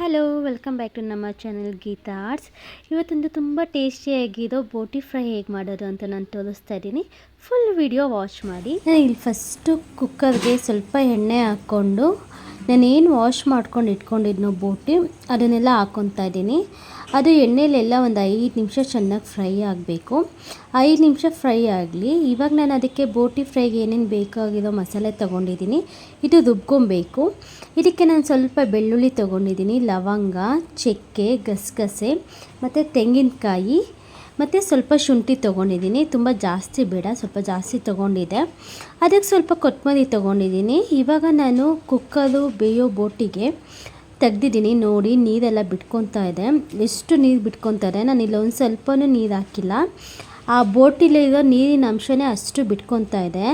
Hello welcome back to ನಮ್ಮ channel Geetha arts ಇವತ್ತೊಂದು ತುಂಬ ಟೇಸ್ಟಿಯಾಗಿರೋ ಬೋಟಿ ಫ್ರೈ ಹೇಗೆ ಮಾಡೋದು ಅಂತ ನಾನು ತೋರಿಸ್ತಾ ಇದ್ದೀನಿ. ಫುಲ್ ವಿಡಿಯೋ ವಾಚ್ ಮಾಡಿ. ನಾನು ಇಲ್ಲಿ ಫಸ್ಟು ಕುಕ್ಕರ್ಗೆ ಸ್ವಲ್ಪ ಎಣ್ಣೆ ಹಾಕ್ಕೊಂಡು ನಾನೇನು ವಾಶ್ ಮಾಡ್ಕೊಂಡು ಇಟ್ಕೊಂಡಿದ್ನೋ ಬೋಟಿ, ಅದನ್ನೆಲ್ಲ ಹಾಕ್ಕೊತಾ ಇದ್ದೀನಿ. ಅದು ಎಣ್ಣೆಲೆಲ್ಲ ಒಂದು ಐದು ನಿಮಿಷ ಚೆನ್ನಾಗಿ ಫ್ರೈ ಆಗಬೇಕು. ಐದು ನಿಮಿಷ ಫ್ರೈ ಆಗಲಿ. ಇವಾಗ ನಾನು ಅದಕ್ಕೆ ಬೋಟಿ ಫ್ರೈಗೆ ಏನೇನು ಬೇಕಾಗಿರೋ ಮಸಾಲೆ ತೊಗೊಂಡಿದ್ದೀನಿ. ಇದು ರುಬ್ಕೊಬೇಕು. ಇದಕ್ಕೆ ನಾನು ಸ್ವಲ್ಪ ಬೆಳ್ಳುಳ್ಳಿ ತೊಗೊಂಡಿದ್ದೀನಿ, ಲವಂಗ, ಚಕ್ಕೆ, ಗಸಗಸೆ, ಮತ್ತು ತೆಂಗಿನಕಾಯಿ ಮತ್ತು ಸ್ವಲ್ಪ ಶುಂಠಿ ತೊಗೊಂಡಿದ್ದೀನಿ. ತುಂಬ ಜಾಸ್ತಿ ಬೇಡ, ಸ್ವಲ್ಪ ಜಾಸ್ತಿ ತೊಗೊಂಡಿದ್ದೆ ಅದಕ್ಕೆ ಸ್ವಲ್ಪ ಕೊತ್ತಂಬರಿ ತೊಗೊಂಡಿದ್ದೀನಿ. ಇವಾಗ ನಾನು ಕುಕ್ಕರು, ಬೇಯೋ ಬೋಟಿಗೆ ತೆಗ್ದಿದ್ದೀನಿ. ನೋಡಿ, ನೀರೆಲ್ಲ ಬಿಟ್ಕೊತಾ ಇದೆ. ಎಷ್ಟು ನೀರು ಬಿಟ್ಕೊತಾ ಇದೆ ನಾನು ಇಲ್ಲೊಂದು ಸ್ವಲ್ಪನೂ ನೀರು ಹಾಕಿಲ್ಲ. ಆ ಬೋಟಿಲಿರೋ ನೀರಿನ ಅಂಶನೇ ಅಷ್ಟು ಬಿಟ್ಕೊತಾ ಇದೆ.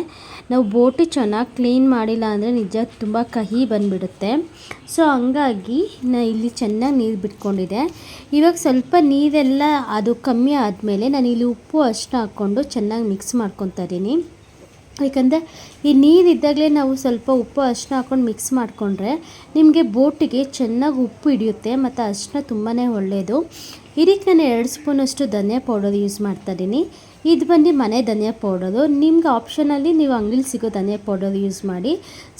ನಾವು ಬೋಟು ಚೆನ್ನಾಗಿ ಕ್ಲೀನ್ ಮಾಡಿಲ್ಲ ಅಂದರೆ ನಿಜ ತುಂಬ ಕಹಿ ಬಂದುಬಿಡುತ್ತೆ. ಸೊ ಹಂಗಾಗಿ ನಾ ಇಲ್ಲಿ ಚೆನ್ನಾಗಿ ನೀರು ಬಿಟ್ಕೊಂಡಿದೆ. ಇವಾಗ ಸ್ವಲ್ಪ ನೀರೆಲ್ಲ ಅದು ಕಮ್ಮಿ ಆದಮೇಲೆ ನಾನು ಇಲ್ಲಿ ಉಪ್ಪು ಅಷ್ಟು ಹಾಕ್ಕೊಂಡು ಚೆನ್ನಾಗಿ ಮಿಕ್ಸ್ ಮಾಡ್ಕೊತಾ ಇದ್ದೀನಿ. ಯಾಕಂದರೆ ಈ ನೀರಿದ್ದಾಗಲೇ ನಾವು ಸ್ವಲ್ಪ ಉಪ್ಪು ಅರಿಶಿನ ಹಾಕ್ಕೊಂಡು ಮಿಕ್ಸ್ ಮಾಡಿಕೊಂಡ್ರೆ ನಿಮಗೆ ಬೋಟಿಗೆ ಚೆನ್ನಾಗಿ ಉಪ್ಪು ಹಿಡಿಯುತ್ತೆ ಮತ್ತು ಅರಿಶಿನ ತುಂಬಾ ಒಳ್ಳೆಯದು ಇದಕ್ಕೆ ನಾನು ಎರಡು ಸ್ಪೂನಷ್ಟು ಧನಿಯಾ ಪೌಡರ್ ಯೂಸ್ ಮಾಡ್ತಾ ಇದ್ದೀನಿ ಇದು ಬಂದು ಮನೆ ಧನಿಯಾ ಪೌಡರು. ನಿಮ್ಗೆ ಆಪ್ಷನಲ್ಲಿ ನೀವು ಅಂಗಡಿಲಿ ಸಿಗೋ ಧನಿಯಾ ಪೌಡರ್ ಯೂಸ್ ಮಾಡಿ.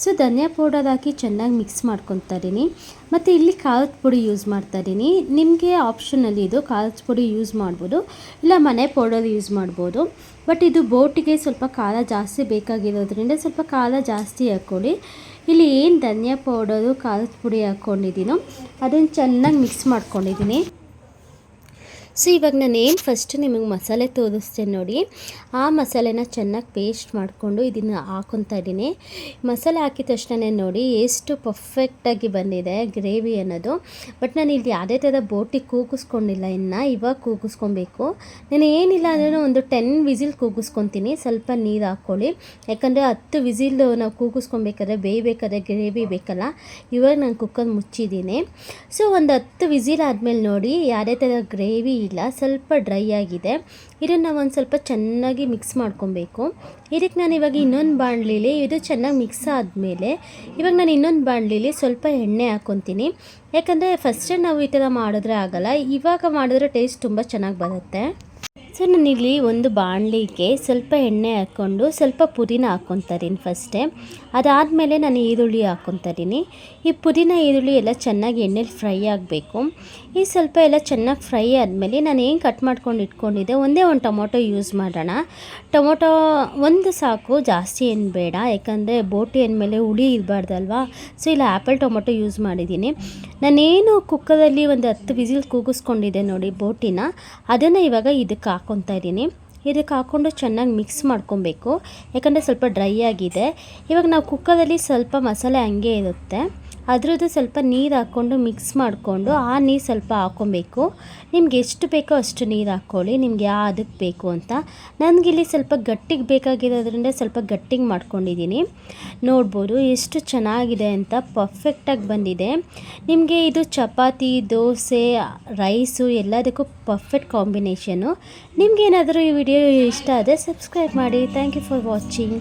ಸೊ ಧನಿಯಾ ಪೌಡರ್ ಹಾಕಿ ಚೆನ್ನಾಗಿ ಮಿಕ್ಸ್ ಮಾಡ್ಕೊತಾ ಇದ್ದೀನಿ. ಮತ್ತು ಇಲ್ಲಿ ಖಾರದ ಪುಡಿ ಯೂಸ್ ಮಾಡ್ತಾ ಇದ್ದೀನಿ. ನಿಮಗೆ ಆಪ್ಷನಲ್ಲಿ ಇದು ಖಾರದ ಪುಡಿ ಯೂಸ್ ಮಾಡ್ಬೋದು. ಇಲ್ಲ ಮನೆ ಪೌಡರ್ ಯೂಸ್ ಮಾಡ್ಬೋದು. ಬಟ್ ಇದು ಬೋಟಿಗೆ ಸ್ವಲ್ಪ ಖಾರ ಜಾಸ್ತಿ ಬೇಕಾಗಿರೋದ್ರಿಂದ ಸ್ವಲ್ಪ ಖಾರ ಜಾಸ್ತಿ ಹಾಕ್ಕೊಳ್ಳಿ. ಇಲ್ಲಿ ಏನು ಧನಿಯಾ ಪೌಡರು, ಖಾರದ ಪುಡಿ ಹಾಕ್ಕೊಂಡಿದ್ದೀನೋ ಅದನ್ನು ಚೆನ್ನಾಗಿ ಮಿಕ್ಸ್ ಮಾಡ್ಕೊಂಡಿದ್ದೀನಿ. ಸೊ ಇವಾಗ ನಾನು ಏನು ಫಸ್ಟ್ ನಿಮಗೆ ಮಸಾಲೆ ತೋರಿಸ್ತೇನೆ ನೋಡಿ. ಆ ಮಸಾಲೆನ ಚೆನ್ನಾಗಿ ಪೇಸ್ಟ್ ಮಾಡಿಕೊಂಡು ಇದನ್ನು ಹಾಕೊತಾ ಇದ್ದೀನಿ. ಮಸಾಲೆ ಹಾಕಿದ ತಕ್ಷಣ ನೋಡಿ, ಎಷ್ಟು ಪರ್ಫೆಕ್ಟಾಗಿ ಬಂದಿದೆ ಗ್ರೇವಿ ಅನ್ನೋದು. ಬಟ್ ನಾನು ಇಲ್ಲಿ ಯಾವುದೇ ಥರ ಬೋಟಿ ಕೂಗಿಸ್ಕೊಂಡಿಲ್ಲ ಇನ್ನು, ಇವಾಗ ಕೂಗಿಸ್ಕೊಬೇಕು. ನಾನು ಏನಿಲ್ಲ ಅಂದ್ರೂ ಒಂದು ಟೆನ್ ವಿಸಿಲ್ ಕೂಗಿಸ್ಕೊತೀನಿ. ಸ್ವಲ್ಪ ನೀರು ಹಾಕ್ಕೊಳ್ಳಿ ಯಾಕಂದರೆ ಹತ್ತು ವಿಸಿಲ್ ನಾವು ಕೂಗಿಸ್ಕೊಬೇಕಾದ್ರೆ ಬೇಯಬೇಕಾದ್ರೆ ಗ್ರೇವಿ ಬೇಕಲ್ಲ. ಇವಾಗ ನಾನು ಕುಕ್ಕರ್ ಮುಚ್ಚಿದ್ದೀನಿ. ಸೊ ಒಂದು ಹತ್ತು ವಿಸಿಲ್ ಆದಮೇಲೆ ನೋಡಿ, ಯಾವುದೇ ಥರ ಗ್ರೇವಿ ಇಲ್ಲ, ಸ್ವಲ್ಪ ಡ್ರೈ ಆಗಿದೆ. ಇದನ್ನು ಒಂದು ಸ್ವಲ್ಪ ಚೆನ್ನಾಗಿ ಮಿಕ್ಸ್ ಮಾಡ್ಕೊಬೇಕು. ಇದಕ್ಕೆ ನಾನು ಇವಾಗ ಇನ್ನೊಂದು ಬಾಣಲಿಲಿ, ಇದು ಚೆನ್ನಾಗಿ ಮಿಕ್ಸ್ ಆದಮೇಲೆ, ಇವಾಗ ನಾನು ಇನ್ನೊಂದು ಬಾಣಲಿಲಿ ಸ್ವಲ್ಪ ಎಣ್ಣೆ ಹಾಕ್ಕೊತೀನಿ ಯಾಕಂದರೆ ಫಸ್ಟೇ ನಾವು ಈ ಥರ ಮಾಡಿದ್ರೆ ಆಗೋಲ್ಲ, ಇವಾಗ ಮಾಡಿದ್ರೆ ಟೇಸ್ಟ್ ತುಂಬ ಚೆನ್ನಾಗಿ ಬರುತ್ತೆ. ಸೊ ನಾನಿಲ್ಲಿ ಒಂದು ಬಾಣಲಿಗೆ ಸ್ವಲ್ಪ ಎಣ್ಣೆ ಹಾಕ್ಕೊಂಡು ಸ್ವಲ್ಪ ಪುದೀನ ಹಾಕ್ಕೊತಾರೀನಿ ಫಸ್ಟೇ. ಅದಾದಮೇಲೆ ನಾನು ಈರುಳ್ಳಿ ಹಾಕ್ಕೊತಾರೀನಿ. ಈ ಪುದೀನ, ಈರುಳ್ಳಿ ಎಲ್ಲ ಚೆನ್ನಾಗಿ ಎಣ್ಣೆಲಿ ಫ್ರೈ ಆಗಬೇಕು. ಈ ಸ್ವಲ್ಪ ಎಲ್ಲ ಚೆನ್ನಾಗಿ ಫ್ರೈ ಆದಮೇಲೆ ನಾನು ಏನು ಕಟ್ ಮಾಡ್ಕೊಂಡು ಇಟ್ಕೊಂಡಿದ್ದೆ, ಒಂದೇ ಒಂದು ಟೊಮೊಟೊ ಯೂಸ್ ಮಾಡೋಣ. ಟೊಮೊಟೊ ಒಂದು ಸಾಕು, ಜಾಸ್ತಿ ಏನು ಬೇಡ. ಯಾಕಂದರೆ ಬೋಟಿ ಅಂದಮೇಲೆ ಹುಳಿ ಇರಬಾರ್ದಲ್ವಾ? ಸೊ, ಇಲ್ಲ ಆ್ಯಪಲ್ ಟೊಮೊಟೊ ಯೂಸ್ ಮಾಡಿದ್ದೀನಿ. ನಾನೇನು ಕುಕ್ಕರಲ್ಲಿ ಒಂದು ಹತ್ತು ವಿಸಿಲ್ ಕೂಗಿಸ್ಕೊಂಡಿದ್ದೆ ನೋಡಿ ಬೋಟಿನ. ಅದನ್ನು ಇವಾಗ ಇದಕ್ಕೆ ಹಾಕ್ಕೊತಾ ಇದ್ದೀನಿ. ಇದಕ್ಕೆ ಹಾಕ್ಕೊಂಡು ಚೆನ್ನಾಗಿ ಮಿಕ್ಸ್ ಮಾಡ್ಕೊಬೇಕು. ಯಾಕಂದರೆ ಸ್ವಲ್ಪ ಡ್ರೈ ಆಗಿದೆ. ಇವಾಗ ನಾವು ಕುಕ್ಕರಲ್ಲಿ ಸ್ವಲ್ಪ ಮಸಾಲೆ ಹಂಗೆ ಇರುತ್ತೆ. ಅದರದ್ದು ಸ್ವಲ್ಪ ನೀರು ಹಾಕ್ಕೊಂಡು ಮಿಕ್ಸ್ ಮಾಡಿಕೊಂಡು ಆ ನೀರು ಸ್ವಲ್ಪ ಹಾಕ್ಕೊಬೇಕು ನಿಮ್ಗೆ ಎಷ್ಟು ಬೇಕೋ ಅಷ್ಟು ನೀರು ಹಾಕ್ಕೊಳ್ಳಿ. ನಿಮ್ಗೆ ಯಾವ ಅದಕ್ಕೆ ಬೇಕು ಅಂತ. ನನಗಿಲ್ಲಿ ಸ್ವಲ್ಪ ಗಟ್ಟಿಗೆ ಬೇಕಾಗಿರೋದ್ರಿಂದ ಸ್ವಲ್ಪ ಗಟ್ಟಿಗೆ ಮಾಡ್ಕೊಂಡಿದ್ದೀನಿ. ನೋಡ್ಬೋದು ಎಷ್ಟು ಚೆನ್ನಾಗಿದೆ ಅಂತ ಪರ್ಫೆಕ್ಟಾಗಿ ಬಂದಿದೆ. ನಿಮಗೆ ಇದು ಚಪಾತಿ, ದೋಸೆ ರೈಸು ಎಲ್ಲದಕ್ಕೂ ಪರ್ಫೆಕ್ಟ್ ಕಾಂಬಿನೇಷನು ನಿಮ್ಗೇನಾದರೂ ಈ ವಿಡಿಯೋ ಇಷ್ಟ ಆದರೆ ಸಬ್ಸ್ಕ್ರೈಬ್ ಮಾಡಿ. Thank you for watching